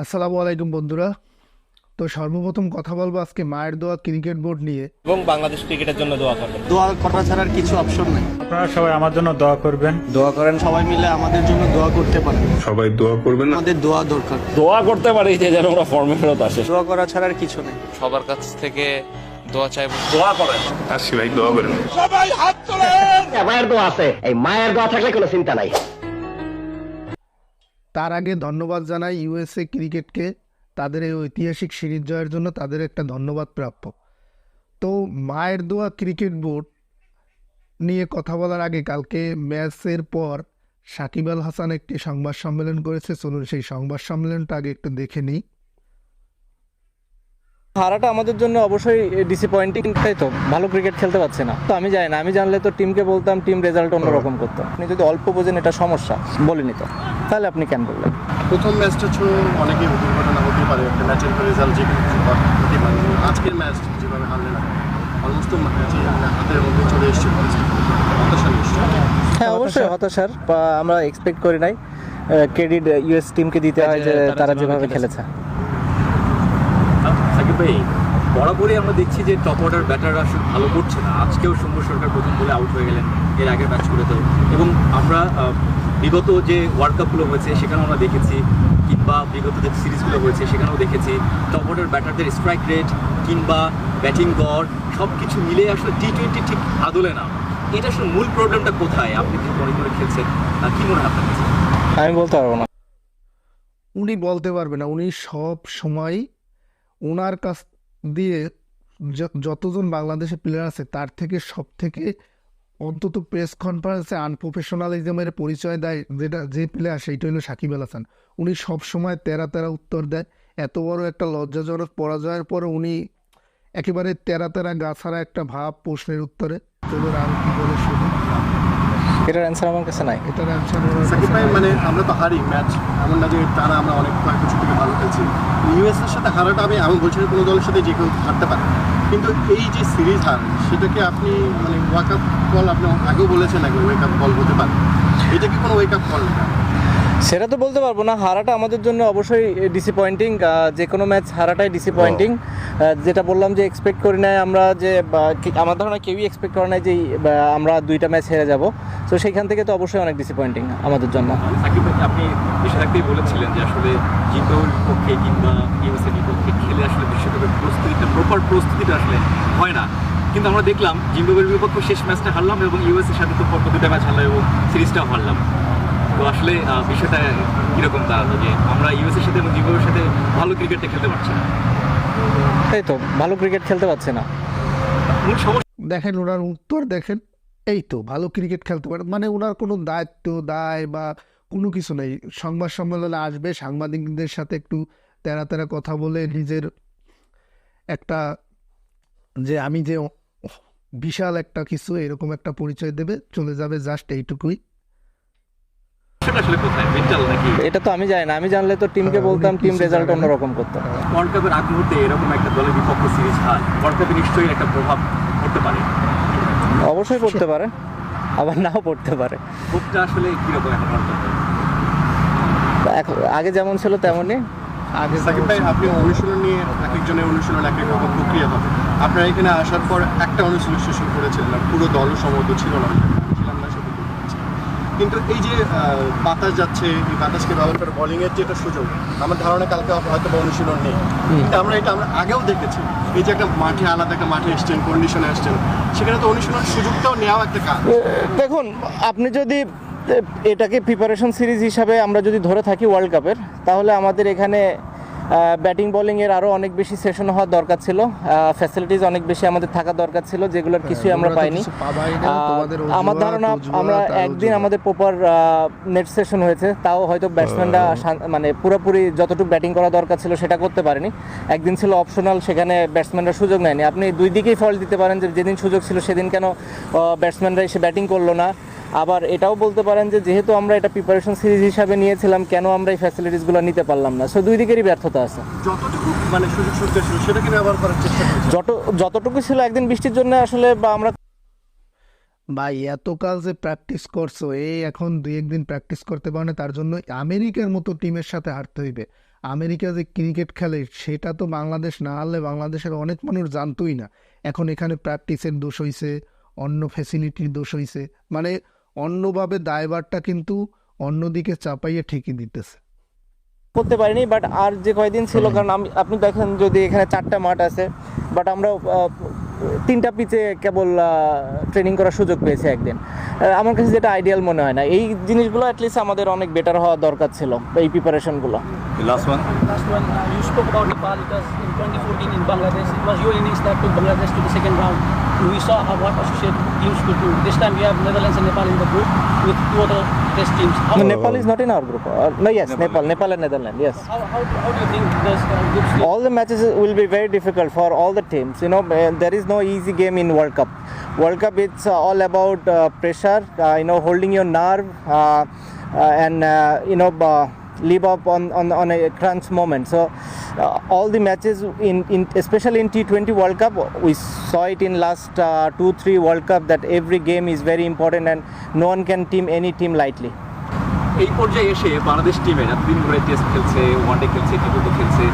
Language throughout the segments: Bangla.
আসসালামু আলাইকুম বন্ধুরা। তো সর্বপ্রথম কথা বলব আজকে মায়ের দোয়া ক্রিকেট বোর্ড নিয়ে। এবং বাংলাদেশ ক্রিকেটের জন্য দোয়া করবেন। দোয়া করা ছাড়ার কিছু অপশন নেই। আপনারা সবাই আমার জন্য দোয়া করবেন। দোয়া করেন সবাই মিলে আমাদের জন্য দোয়া করতে পারেন। সবাই দোয়া করবেন আমাদের দোয়া দরকার। দোয়া করতে পারি যে যেন আমরা ফর্মে ফেরত আসে। দোয়া করা ছাড়ার কিছু নেই। সবার কাছ থেকে দোয়া চাইব। দোয়া করেন। আসি ভাই দোয়া করেন। সবাই হাত তোলেন। মায়ের দোয়া আছে। এই মায়ের দোয়া থাকলে কোনো চিন্তা নাই। তার আগে ধন্যবাদ জানাই ইউএসএ ক্রিকেটকে তাদের এই ঐতিহাসিক সিরিজ জয়ের জন্য তাদের একটা ধন্যবাদ প্রাপ্য। তো মায়ের দোয়া ক্রিকেট বোর্ড নিয়ে কথা বলার আগে কালকে ম্যাচের পর সাকিব আল হাসান একটি সংবাদ সম্মেলন করেছে। চলুন সেই সংবাদ সম্মেলনটা আগে একটু দেখে নিই। হারাটা আমাদের জন্য অবশ্যই ডিসঅ্যাপয়েন্টিং তাই তো? ভালো ক্রিকেট খেলতে পারছে না। তো আমি জানি না, আমি জানলে তো টিমকে বলতাম টিম রেজাল্ট অন্যরকম করতো। আপনি যদি অল্প বোঝেন, এটা সমস্যা। বলিনি তো। তাহলে আপনি কেন বললেন? প্রথম ম্যাচটা ছিল অনেকেই দুর্ঘটনা হতে পারে একটা ম্যাচের রেজাল্ট যে হতে পারে। আজকের ম্যাচ যেভাবে হারলে না অলমোস্ট ম্যাচে হাতের মধ্যে চলে এসছে হতাশা নিশ্চয় হ্যাঁ অবশ্যই হতাশার বা আমরা এক্সপেক্ট করি নাই ক্রেডিট ইউএস টিমকে দিতে হয় যে তারা যেভাবে খেলেছে। সাকিব ভাই বরাবরই আমরা দেখছি যে টপ অর্ডার ব্যাটাররা আসলে ভালো করছে না। আজকেও শম্ভু সরকার প্রথম বলে আউট হয়ে গেলেন এর আগের ম্যাচগুলোতেও এবং আমরা আহ, বিগত যে ওয়ার্ল্ড কাপগুলো হয়েছে সেখানেও আমরা দেখেছি কিংবা বিগত যে সিরিজগুলো হয়েছে সেখানেও দেখেছি টপ অর্ডার ব্যাটারদের স্ট্রাইক রেট কিংবা ব্যাটিং গড় সব কিছু মিলে আসলে টি টোয়েন্টি ঠিক আদলে না। এটা আসলে মূল প্রবলেমটা কোথায়? আপনি কি মনে করে খেলছেন? কি মনে হয় আপনার কাছে? আমি বলতে পারব না। উনি বলতে পারবে না। উনি সব সময় ওনার কাছ দিয়ে যতজন বাংলাদেশে প্লেয়ার আছে, তার থেকে সব থেকে অন্তত প্রেস কনফারেন্সে আনপ্রফেশনালিজমের পরিচয় দেয় যেটা, যে প্লেয়ার সেইটা হলো সাকিব আল হাসান। উনি সব সময় তেরা তেরা উত্তর দেয়। এত বড় একটা লজ্জাজনক পরাজয়ের পর উনি একেবারে তেরা তেরা গাছারা একটা ভাব প্রশ্নের উত্তরে। চলুন আমি কি বলে শুনি এটার অ্যান্সার আমার কাছে নাই। এটার অ্যান্সার সাকিব ভাই মানে আমরা তো হারি ম্যাচ এমন না যে তারা আমরা অনেক কয়েক বছর থেকে ভালো খেলছি। ইউএস এর সাথে হারাটা আমি আমি বলছি কোনো দলের সাথে যে কেউ হারতে পারে। কিন্তু এই যে সিরিজ হার সেটাকে আপনি মানে ওয়াক আপ কল আপনি আগেও বলেছেন আগে ওয়েক আপ কল হতে পারে। এটা কি কোনো ওয়েক আপ কল না? সেটা তো বলতে পারব না হারাটা আমাদের জন্য অবশ্যই ডিসঅ্যাপয়েন্টিং যে কোনো ম্যাচ হারাটাই ডিসঅ্যাপয়েন্টিং যেটা বললাম যে এক্সপেক্ট করি নাই, আমরা যে আমার ধারণা কেউই এক্সপেক্ট করে নাই যে আমরা দুইটা ম্যাচ হেরে যাব। তো সেইখান থেকে তো অবশ্যই অনেক ডিসঅ্যাপয়েন্টিং আমাদের জন্য। আপনি রাখতেই বলেছিলেন যে আসলে জিম্বাবুয়ের বিপক্ষে কিংবা ইউএসএর বিপক্ষে খেলে আসলে বিশ্বকাপের প্রস্তুতিটা প্রপার প্রস্তুতিটা আসলে হয় না। কিন্তু আমরা দেখলাম জিম্বাবুয়ের বিপক্ষে শেষ ম্যাচটা হারলাম এবং ইউএসএর সাথে তো পরপর দুটা ম্যাচ হারলাম এবং সিরিজটাও হারলাম। তো আসলে বিষয়টা কীরকম দাঁড়াল যে আমরা ইউএসএর সাথে এবং জিম্বাবুয়ের সাথে ভালো ক্রিকেটটা খেলতে পারছি না? তাই তো, ভালো ক্রিকেট খেলতে পারছে না। দেখেন, ওনার উত্তর দেখেন, এই তো, ভালো ক্রিকেট খেলতে পারে। মানে ওনার কোনো দায়িত্ব, দায় বা কোনো কিছু নেই। সংবাদ সম্মেলনে আসবে, সাংবাদিকদের সাথে একটু তেরা তেরা কথা বলে নিজের একটা যে আমি যে বিশাল একটা কিছু, এরকম একটা পরিচয় দেবে, চলে যাবে, জাস্ট এইটুকুই। আসলে কোথায়? মেন্টাল নাকি? এটা তো আমি জানি না। আমি জানলে তো টিমকে হ্যাঁ, বলতাম টিম রেজাল্ট। অন্যরকম করতো। ওয়ার্ল্ড কাপের আগ মুহূর্তে এরকম একটা দলের বিপক্ষে সিরিজ হার। ওয়ার্ল্ড কাপে নিশ্চয়ই একটা প্রভাব পড়তে পারে। অবশ্যই পড়তে পারে। আবার নাও পড়তে পারে। খুবটা আসলে কীরকম এখন ওয়ার্ল্ড কাপে এখন- আগে যেমন ছিল তেমনই। আগে সাকিব ভাই আপনি অনুশীলন নিয়ে এক একজনের অনুশীলন এক এক রকম প্রক্রিয়া হবে আপনারা এখানে আসার পর একটা অনুশীলন শেষ করেছিলেন পুরো দল সম্ভবত ছিল না সেটা বলতে পারছি না। কিন্তু এই যে বাতাস যাচ্ছে এই বাতাসকে ব্যবহার করে বোলিংয়ের যেটা সুযোগ আমার ধারণা কালকে হয়তো বা অনুশীলন নেই। কিন্তু আমরা এটা আমরা আগেও দেখেছি। এই যে একটা মাঠে আলাদা একটা মাঠে এসছেন কন্ডিশনে এসছেন সেখানে তো অনুশীলন সুযোগটাও নেওয়া একটা কাজ। দেখুন আপনি যদি এটাকে প্রিপারেশন সিরিজ হিসাবে আমরা যদি ধরে থাকি ওয়ার্ল্ড কাপের তাহলে আমাদের এখানে ব্যাটিং বোলিংয়ের আরও অনেক বেশি সেশন হওয়ার দরকার ছিল। ফ্যাসিলিটিস অনেক বেশি আমাদের থাকা দরকার ছিল যেগুলোর কিছুই আমরা পাইনি। আমার ধারণা আমরা একদিন আমাদের প্রপার নেট সেশন হয়েছে। তাও হয়তো ব্যাটসম্যানরা মানে পুরোপুরি যতটুকু ব্যাটিং করা দরকার ছিল সেটা করতে পারেনি। একদিন ছিল অপশনাল সেখানে ব্যাটসম্যানরা সুযোগ নেয়নি। আপনি দুই দিকেই ফল দিতে পারেন যে যেদিন সুযোগ ছিল সেদিন কেন ব্যাটসম্যানরা এসে ব্যাটিং করল না? আবার এটাও বলতে পারেন যে যেহেতু আমরা এটা প্রিপারেশন সিরিজ হিসাবে নিয়েছিলাম কেন আমরা এই ফ্যাসিলিটিসগুলো নিতে পারলাম না? সো দুই দিকেরই ব্যর্থতা আছে। যতটুকু মানে সুযোগ সুবিধা ছিল সেটাকে ব্যবহার করার চেষ্টা যত যতটুকু ছিল একদিন বৃষ্টির জন্য আসলে বা আমরা ভাই এতকাল যে প্র্যাকটিস করছ এই এখন দুই একদিন প্র্যাকটিস করতে পারো না তার জন্য আমেরিকার মতো টিমের সাথে হারতে হইবে। আমেরিকা যে ক্রিকেট খেলে সেটা তো বাংলাদেশ না হারলে বাংলাদেশের অনেক মানুষ জানতোই না। এখন এখানে প্র্যাকটিসের দোষ হইছে অন্য ফ্যাসিলিটির দোষ হইছে। মানে অন্যভাবে দায়ভারটা কিন্তু অন্যদিকে চাপাইয়ে ঠেকে দিতেছে। করতে পারিনি বাট আর যে কয়দিন ছিল কারণ আমি আপনি দেখেন যদি এখানে চারটা মাঠ আছে বাট আমরা তিনটা পিচে কেবল ট্রেনিং করার সুযোগ পেয়েছি একদিন। আমার কাছে যেটা আইডিয়াল মনে হয় না এই জিনিসগুলো অ্যাটলিস্ট আমাদের অনেক বেটার হওয়া দরকার ছিল এই প্রিপারেশনগুলো last one Last one, uh, you spoke about Nepal because in 2014 in Bangladesh, it was your innings that took Bangladesh to the second round. We saw how what associate teams could do. This time we have Netherlands and Nepal in the group with two other test teams. How, Nepal is not in our group. Uh, no, yes, Nepal, Nepal and Netherlands, yes. how, how, how do you think those uh, groups will all the matches will be very difficult for all the teams you know there is no easy game in world cup world cup it's uh, all about uh, pressure uh, you know holding your nerve uh, uh, and uh, you know uh, live up on, on on a crunch moment so uh, all the matches in, in especially in T20 World Cup we saw it in last uh, two three World Cup that every game is very important and no one can team any team lightly এই পর্যায়ে এসে বাংলাদেশ টিমের এতদিন ধরে টেস্ট খেলছে ওয়ানডে খেলছে টি টোয়েন্টি খেলছে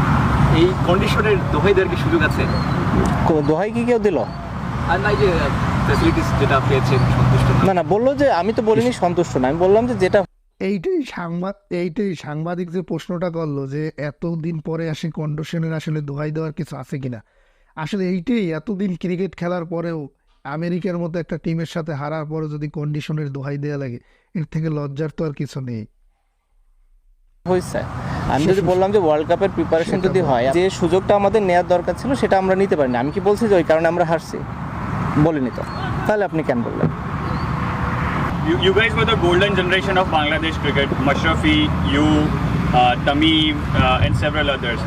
এই কন্ডিশনের দোহাই দেওয়ার কি সুযোগ আছে দোহাই কি কেউ দিল আর নাই যে ফ্যাসিলিটিস যেটা পেয়েছেন সন্তুষ্ট না না না বলল যে আমি তো বলিনি সন্তুষ্ট না আমি বললাম যে যেটা এইটাই সাংবাদ এইটাই সাংবাদিক যে প্রশ্নটা করল যে এতদিন পরে আসে কন্ডিশনের আসলে দোহাই দেওয়ার কিছু আছে কিনা? আসলে এইটাই এতদিন ক্রিকেট খেলার পরেও আমেরিকার মতো একটা টিমের সাথে হারার পরে যদি কন্ডিশনের দোহাই দেওয়া লাগে এর থেকে লজ্জার তো আর কিছু নেই। হয়েছে আমি যদি বললাম যে ওয়ার্ল্ড কাপের প্রিপারেশন যদি হয় যে সুযোগটা আমাদের নেওয়ার দরকার ছিল সেটা আমরা নিতে পারিনি। আমি কি বলছি যে ওই কারণে আমরা হারছি? বলিনি তো। তাহলে আপনি কেন বললেন? You, you guys were the golden generation of Bangladesh cricket. Mashrafi, you, uh, Tamim, uh, and several others.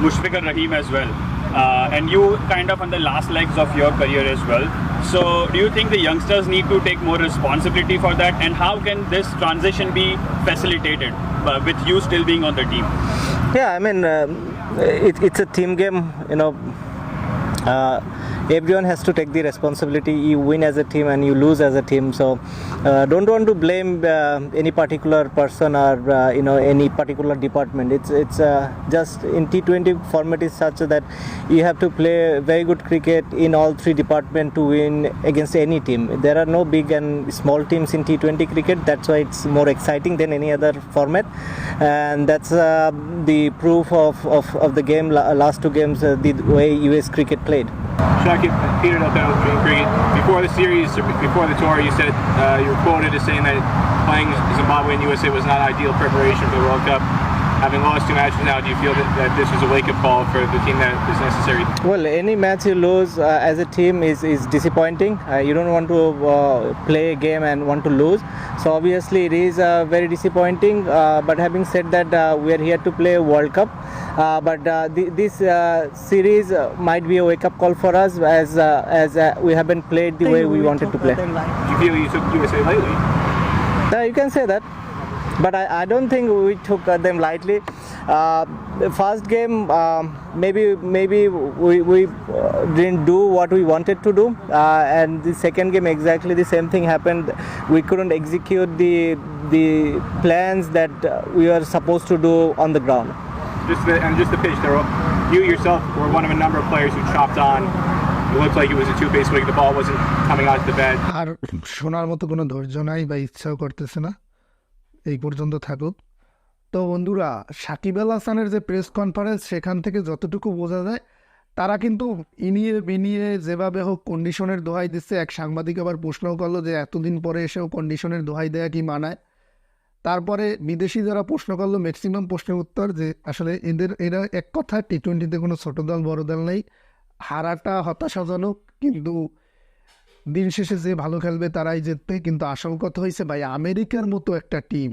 Mushfiqur Rahim as well. Uh, and you kind of on the last legs of your career as well. So, do you think the youngsters need to take more responsibility for that? And how can this transition be facilitated uh, with you still being on the team? Yeah, I mean, um, it, it's a team game, you know. Everyone has to take the responsibility. You win as a team and you lose as a team. So, uh, don't want to blame uh, any particular person or uh, you know any particular department. It's it's uh, just in T20 format is such that you have to play very good cricket in all three departments to win against any team. There are no big and small teams in T20 cricket. That's why it's more exciting than any other format, and that's the proof of, of, of the game last two games uh, the way US cricket played. Shakib, Peter Delgado, Dream Cricket. Before the series, or before the tour, you said uh, you were quoted as saying that playing Zimbabwe and USA was not ideal preparation for the World Cup. Having lost two matches now, do you feel that, that this was a wake-up call for the team that is necessary? Well, any match you lose uh, as a team is, is disappointing. Uh, you don't want to uh, play a game and want to lose. So obviously it is uh, very disappointing. Uh, but having said that, uh, we are here to play a World Cup. Uh, but uh, th- this uh, series uh, might be a wake-up call for us as uh, as uh, we haven't played the way we wanted to play. Do you feel you took USA lightly? You can say that, but I, I don't think we took uh, them lightly. Uh, the first game, um, maybe maybe we, we uh, didn't do what we wanted to do, uh, and the second game exactly the same thing happened. We couldn't execute the the plans that uh, we were supposed to do on the ground. Just the, and just the pitch. There, were, you yourself were one of a number of players who chopped on. It looked like it was a two-base league. The ball wasn't coming out to the bat. আর শোনার মতো কোনো ধৈর্য নাই বা ইচ্ছাও করতেছে না এই পর্যন্ত থাকুক। তো বন্ধুরা, সাকিব আল হাসানের যে প্রেস কনফারেন্স সেখান থেকে যতটুকু বোঝা যায়, তারা কিন্তু ইনিয়ে বিনিয়ে যেভাবে হোক কন্ডিশনের দোহাই দিচ্ছে। এক সাংবাদিক আবার প্রশ্নও করল যে, এতদিন পরে এসেও কন্ডিশনের দোহাই দেয়া কি মানায়? তারপরে বিদেশি যারা প্রশ্ন করল ম্যাক্সিমাম প্রশ্নের উত্তর যে, আসলে এদের, এরা এক কথা টি টোয়েন্টিতে কোনো ছোট দল, বড় দল নেই। হারাটা হতাশাজনক, কিন্তু দিন শেষে যে ভালো খেলবে তারাই জিতবে, কিন্তু আসল কথা হয়েছে ভাই, আমেরিকার মতো একটা টিম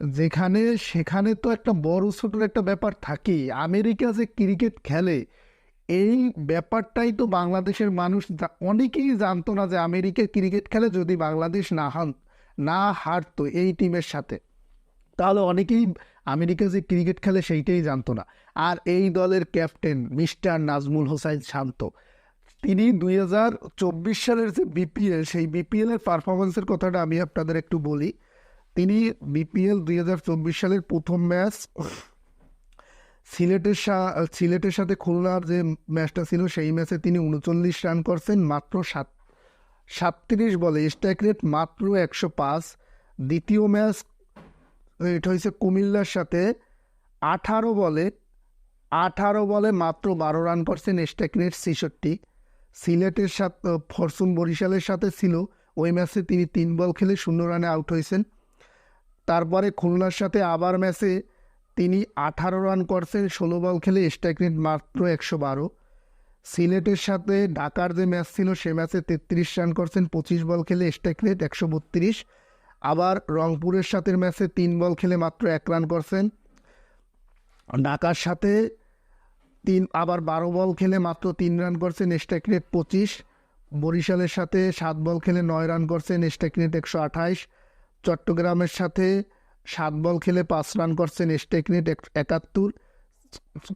যেখানে, সেখানে তো একটা বড় ছোটোর একটা ব্যাপার থাকেই। আমেরিকা যে ক্রিকেট খেলে, এই ব্যাপারটাই তো বাংলাদেশের মানুষ অনেকেই জানতো না যে আমেরিকা ক্রিকেট খেলে যদি বাংলাদেশ না হান, না হারতো এই টিমের সাথে। তাহলে অনেকেই আমেরিকা যে ক্রিকেট খেলে সেইটাই জানতো না। আর এই দলের ক্যাপ্টেন মিস্টার নাজমুল হোসাইন শান্ত তিনি দুই হাজার চব্বিশ সালের যে বিপিএল সেই বিপিএলের পারফরমেন্সের কথাটা আমি আপনাদের একটু বলি। তিনি বিপিএল দুই হাজার চব্বিশ সালের প্রথম ম্যাচ সিলেটের সিলেটের সাথে খুলনার যে ম্যাচটা ছিল, সেই ম্যাচে তিনি উনচল্লিশ রান করছেন, মাত্র সাত, সাতত্রিশ বলে স্ট্রাইক রেট মাত্র একশো পাঁচ। দ্বিতীয় ম্যাচ এটা হয়েছে কুমিল্লার সাথে, আঠারো বলে আঠারো বলে মাত্র বারো রান করছেন স্ট্রাইক রেট ছেষট্টি। সিলেটের সাথে ফরচুন বরিশালের সাথে ছিল। ওই ম্যাচে তিনি তিন বল খেলে শূন্য রানে আউট হয়েছেন। তারপরে খুলনার সাথে আবার ম্যাচে তিনি আঠারো রান করছেন, ষোলো বল খেলে স্ট্রাইক রেট মাত্র একশো বারো। সিলেটের সাথে ঢাকার যে ম্যাচ ছিল, সে ম্যাচে তেত্রিশ রান করছেন, পঁচিশ বল খেলে স্ট্রাইক রেট একশো বত্রিশ। আবার রংপুরের সাথে ম্যাচে তিন বল খেলে মাত্র এক রান করছেন। ঢাকার সাথে তিন, আবার বারো বল খেলে মাত্র তিন রান করছেন স্ট্রাইক রেট পঁচিশ। বরিশালের সাথে সাত বল খেলে নয় রান করছেন স্ট্রাইক রেট একশো আঠাইশ। চট্টগ্রামের সাথে সাত বল খেলে পাঁচ রান করছেন স্ট্রাইক রেট এক- একাত্তর।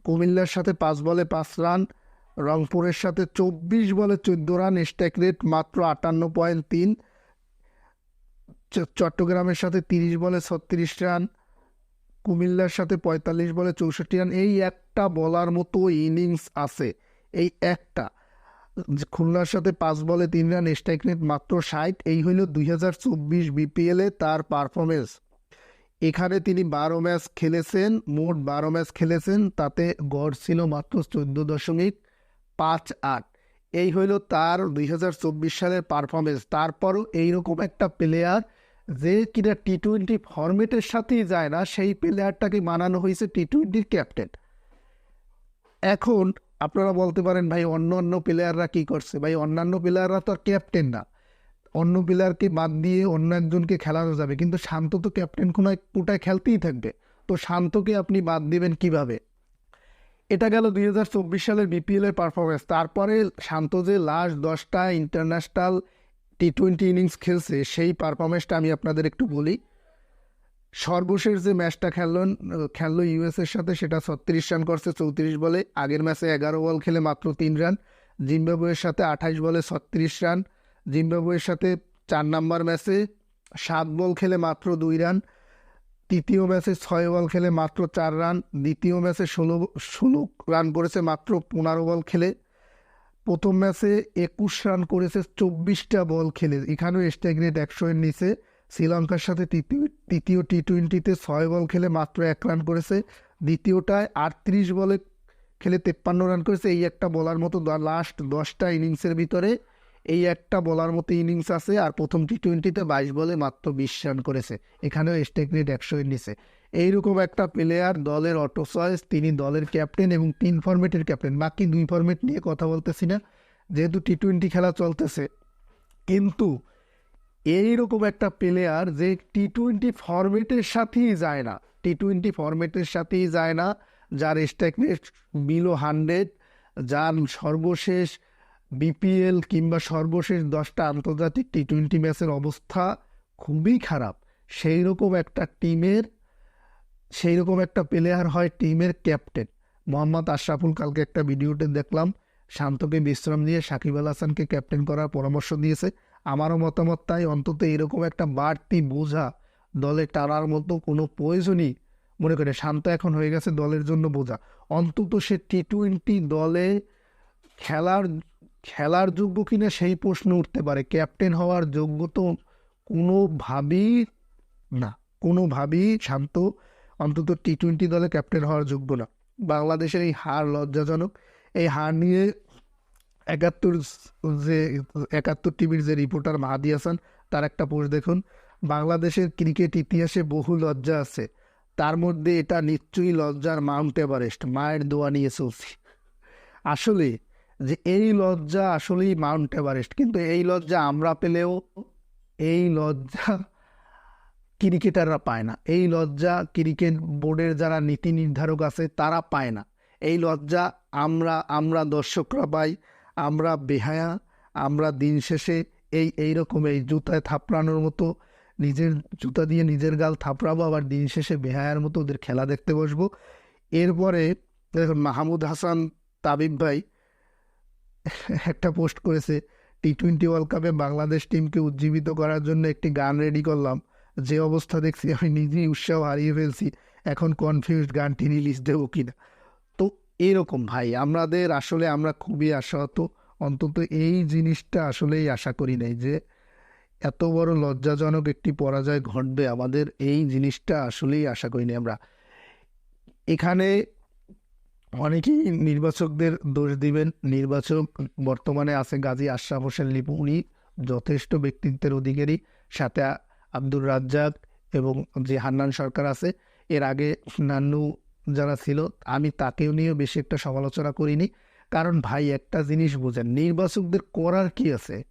কুমিল্লার সাথে পাঁচ বলে পাঁচ রান। রংপুরের সাথে চব্বিশ বলে চোদ্দ রান স্ট্রাইক রেট মাত্র আটান্ন পয়েন্ট তিন। চট্টগ্রামের সাথে তিরিশ বলে ছত্রিশ রান। কুমিল্লার সাথে পঁয়তাল্লিশ বলে চৌষট্টি রান, এই একটা বলার মতো ইনিংস আছে, এই একটা। খুলনার সাথে পাঁচ বলে তিন রান, স্ট্রাইক রেট মাত্র ষাট, এই হইল দুই হাজার চব্বিশ বিপিএলে তার পারফরমেন্স এখানে তিনি বারো ম্যাচ খেলেছেন, মোট বারো ম্যাচ খেলেছেন, তাতে গড় ছিল মাত্র চোদ্দ দশমিক পাঁচ আট। এই হইল তার দুই হাজার চব্বিশ সালের পারফরমেন্স তারপরও এইরকম একটা প্লেয়ার যে কিনা টি টোয়েন্টি ফরম্যাটের সাথেই যায় না, সেই প্লেয়ারটাকে মানানো হয়েছে টি টোয়েন্টির ক্যাপ্টেন এখন আপনারা বলতে পারেন, ভাই, অন্য অন্য প্লেয়াররা কী করছে? ভাই, অন্যান্য প্লেয়াররা তো আর ক্যাপ্টেন না। অন্য প্লেয়ারকে বাদ দিয়ে অন্য একজনকে খেলানো যাবে। কিন্তু শান্ত তো ক্যাপ্টেন কোনায়, কোটায় খেলতেই থাকবে। তো শান্তকে আপনি বাদ দিবেন কীভাবে? এটা গেল দুই হাজার চব্বিশ সালের বিপিএলের পারফরমেন্স তারপরে শান্ত যে লাস্ট দশটা ইন্টারন্যাশনাল টি টোয়েন্টি ইনিংস খেলছে, সেই পারফরমেন্সটা আমি আপনাদের একটু বলি। সর্বশেষ যে ম্যাচটা খেললেন খেললো ইউএসের সাথে, সেটা ছত্রিশ রান করছে, চৌত্রিশ বলে। আগের ম্যাচে এগারো বল খেলে মাত্র তিন রান জিম্বাবুয়ের সাথে আঠাইশ বলে ছত্রিশ রান জিম্বাবুয়ের সাথে চার নাম্বার ম্যাচে সাত বল খেলে মাত্র দুই রান তৃতীয় ম্যাচে ছয় বল খেলে মাত্র চার রান দ্বিতীয় ম্যাচে ষোলো ষোলো রান করেছে মাত্র পনেরো বল খেলে। প্রথম ম্যাচে একুশ রান করেছে, চব্বিশটা বল খেলে। এখানেও স্ট্রাইক একশো এর নিচে। শ্রীলঙ্কার সাথে তৃতীয় তৃতীয় টি টোয়েন্টিতে ছয় বল খেলে মাত্র এক রান করেছে। দ্বিতীয়টায় আটত্রিশ বলে খেলে তেপ্পান্ন রান করেছে। এই একটা বলার মতো লাস্ট দশটা ইনিংসের ভিতরে এই একটা বলার মতো ইনিংস আছে। আর প্রথম টি টোয়েন্টিতে বাইশ বলে মাত্র বিশ রান করেছে। এখানেও স্ট্রাইক একশো এর নিচে। এইরকম একটা প্লেয়ার দলের অটো চয়েস তিনি দলের ক্যাপ্টেন এবং তিন ফরম্যাটের ক্যাপ্টেন বাকি দুই ফরম্যাট নিয়ে কথা বলতেছি না, যেহেতু টি টোয়েন্টি খেলা চলতেছে। কিন্তু এইরকম একটা প্লেয়ার যে টি টোয়েন্টি ফরম্যাটের সাথেই যায় না টি টোয়েন্টি ফরম্যাটের সাথেই যায় না, যার রেট বিলো হান্ড্রেড যার সর্বশেষ বিপিএল কিংবা সর্বশেষ দশটা আন্তর্জাতিক টি টোয়েন্টি ম্যাচের অবস্থা খুবই খারাপ। সেই রকম একটা টিমের সেই রকম একটা প্লেয়ার হয় টিমের ক্যাপ্টেন মোহাম্মদ আশরাফুল কালকে একটা ভিডিওতে দেখলাম, শান্তকে বিশ্রাম দিয়ে সাকিব আল হাসানকে ক্যাপ্টেন করার পরামর্শ দিয়েছে। আমারও মতামত তাই, অন্তত এরকম একটা বাড়তি বোঝা দলে টানার মতো কোনো প্রয়োজনই। মনে করে শান্ত এখন হয়ে গেছে দলের জন্য বোঝা। অন্তত সে টি টোয়েন্টি দলে খেলার খেলার যোগ্য কিনা সেই প্রশ্ন উঠতে পারে। ক্যাপ্টেন হওয়ার যোগ্য তো কোনোভাবেই না। কোনোভাবেই শান্ত অন্তত টি টোয়েন্টি দলে ক্যাপ্টেন হওয়ার যোগ্য না। বাংলাদেশের এই হার লজ্জাজনক। এই হার নিয়ে একাত্তর যে, একাত্তর টিভির যে রিপোর্টার মাহাদি হাসান, তার একটা পোস্ট দেখুন। বাংলাদেশের ক্রিকেট ইতিহাসে বহু লজ্জা আছে। তার মধ্যে এটা নিশ্চয়ই লজ্জার মাউন্ট এভারেস্ট, মায়ের দোয়া নিয়ে চলছি। আসলে যে এই লজ্জা আসলেই মাউন্ট এভারেস্ট, কিন্তু এই লজ্জা আমরা পেলেও, এই লজ্জা ক্রিকেটাররা পায় না। এই লজ্জা ক্রিকেট বোর্ডের যারা নীতি নির্ধারক আছে, তারা পায় না। এই লজ্জা আমরা আমরা দর্শকরা পাই, আমরা বেহায়া, আমরা দিন শেষে এই এইরকম এই জুতায় থাপড়ানোর মতো, নিজের জুতা দিয়ে নিজের গাল থাপড়াবো, আবার দিন শেষে বেহায়ার মতো ওদের খেলা দেখতে বসবো। এরপরে দেখুন, মাহমুদ হাসান তাবিব ভাই একটা পোস্ট করেছে, টি টোয়েন্টি ওয়ার্ল্ড কাপে বাংলাদেশ টিমকে উজ্জীবিত করার জন্য একটি গান রেডি করলাম। যে অবস্থা দেখছি, আমি নিজেই উৎসাহ হারিয়ে ফেলছি। এখন কনফিউজড গানটি রিলিজ দেবো কিনা? এরকম ভাই, আমাদের আসলে আমরা খুবই আশাহত। অন্তত এই জিনিসটা আসলেই আশা করি নাই যে এত বড় লজ্জাজনক একটি পরাজয় ঘটবে। আমাদের এই জিনিসটা আসলেই আশা করিনি আমরা। এখানে অনেকেই নির্বাচকদের দোষ দিবেন। নির্বাচক বর্তমানে আছে গাজী আশরাফ হোসেন লিপু। উনি যথেষ্ট ব্যক্তিত্বের অধিকারী। সাথে আব্দুর রাজ্জাক এবং যে হান্নান সরকার আছে, এর আগে নান্নু যারা ছিল, আমি তাকেও নিয়েও বেশি একটা সমালোচনা করিনি। কারণ ভাই, একটা জিনিস বোঝেন, নির্বাচকদের করার কি আছে?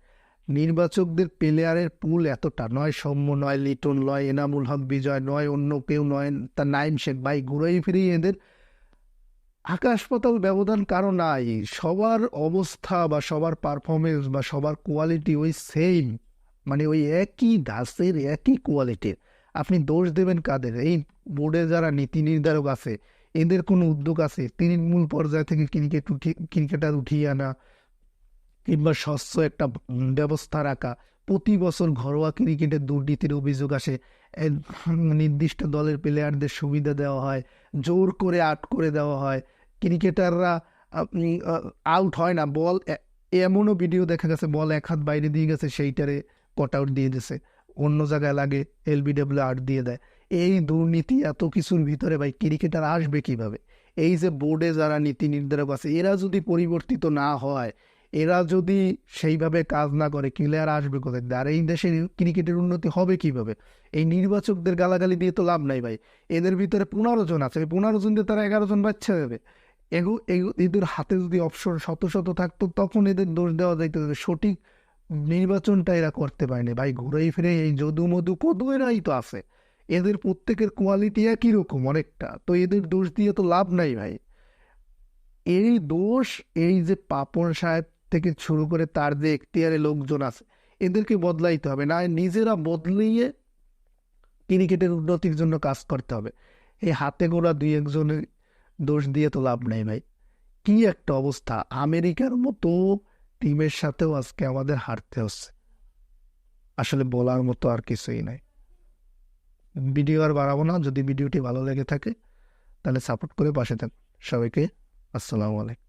নির্বাচকদের প্লেয়ারের পুল এতটা, নয় সৌম্য, নয় লিটন, নয় এনামুল হক, বিজয়, নয় অন্য কেউ, নয় তা নাইম শেখ। ভাই, ঘুরেই ফিরিয়ে এদের আকাশ পাতাল ব্যবধান কারও নাই। সবার অবস্থা বা সবার পারফরমেন্স বা সবার কোয়ালিটি ওই সেম মানে ওই একই গাছের একই কোয়ালিটির আপনি দোষ দেবেন কাদের? এই বোর্ডে যারা নীতি নির্ধারক আছে, এদের কোনো উদ্যোগ আছে? তৃণমূল পর্যায় থেকে ক্রিকেট উঠি ক্রিকেটার উঠিয়ে আনা কিংবা স্বচ্ছ একটা ব্যবস্থা রাখা, প্রতি বছর ঘরোয়া ক্রিকেটের দুর্নীতির অভিযোগ আসে নির্দিষ্ট দলের প্লেয়ারদের সুবিধা দেওয়া হয়, জোর করে আট করে দেওয়া হয়, ক্রিকেটাররা আউট হয় না, বল এমনও ভিডিও দেখা গেছে, বল এক হাত বাইরে দিয়ে গেছে সেইটারে কট আউট দিয়ে দিছে? অন্য জায়গায় লাগে এলবিডব্লিউ আট দিয়ে দেয়। এই দুর্নীতি এত কিছুর ভিতরে ভাই ক্রিকেটার আসবে কীভাবে? এই যে বোর্ডে যারা নীতি নির্ধারক আছে, এরা যদি পরিবর্তিত না হয়, এরা যদি সেইভাবে কাজ না করে প্লেয়ার আসবে কোথায়? আর এই দেশে ক্রিকেটের উন্নতি হবে কীভাবে? এই নির্বাচকদের গালাগালি দিয়ে তো লাভ নাই ভাই। এদের ভিতরে পনেরো জন আছে, পনেরো জন দিয়ে তারা এগারো জন বাচ্চা দেবে। এগো- এদের হাতে যদি অপশন শত শত থাকতো, তখন এদের দোষ দেওয়া যাইতো সঠিক নির্বাচনটা এরা করতে পারেনি। ভাই, ঘুরেই ফিরে এই যদু মধু কদু এরাই তো আছে। এদের প্রত্যেকের কোয়ালিটি একই রকম অনেকটা। তো এদের দোষ দিয়ে তো লাভ নাই ভাই। এই দোষ, এই যে পাপন সাহেব থেকে শুরু করে তার যে এখতিয়ারে লোকজন আছে, এদেরকে বদলাইতে হবে। না নিজেরা বদলিয়ে ক্রিকেটের উন্নতির জন্য কাজ করতে হবে। এই হাতে গোড়া দুই একজনের দোষ দিয়ে তো লাভ নাই ভাই। কি একটা অবস্থা। আমেরিকার মতো টিমের সাথেও আজকে আমাদের হারতে হচ্ছে। আসলে বলার মতো আর কিছুই নাই। ভিডিও আর বাড়াবো না, যদি ভিডিওটি ভালো লেগে থাকে, তাহলে সাপোর্ট করে পাশে থাকুন। সবাইকে আসসালামু আলাইকুম।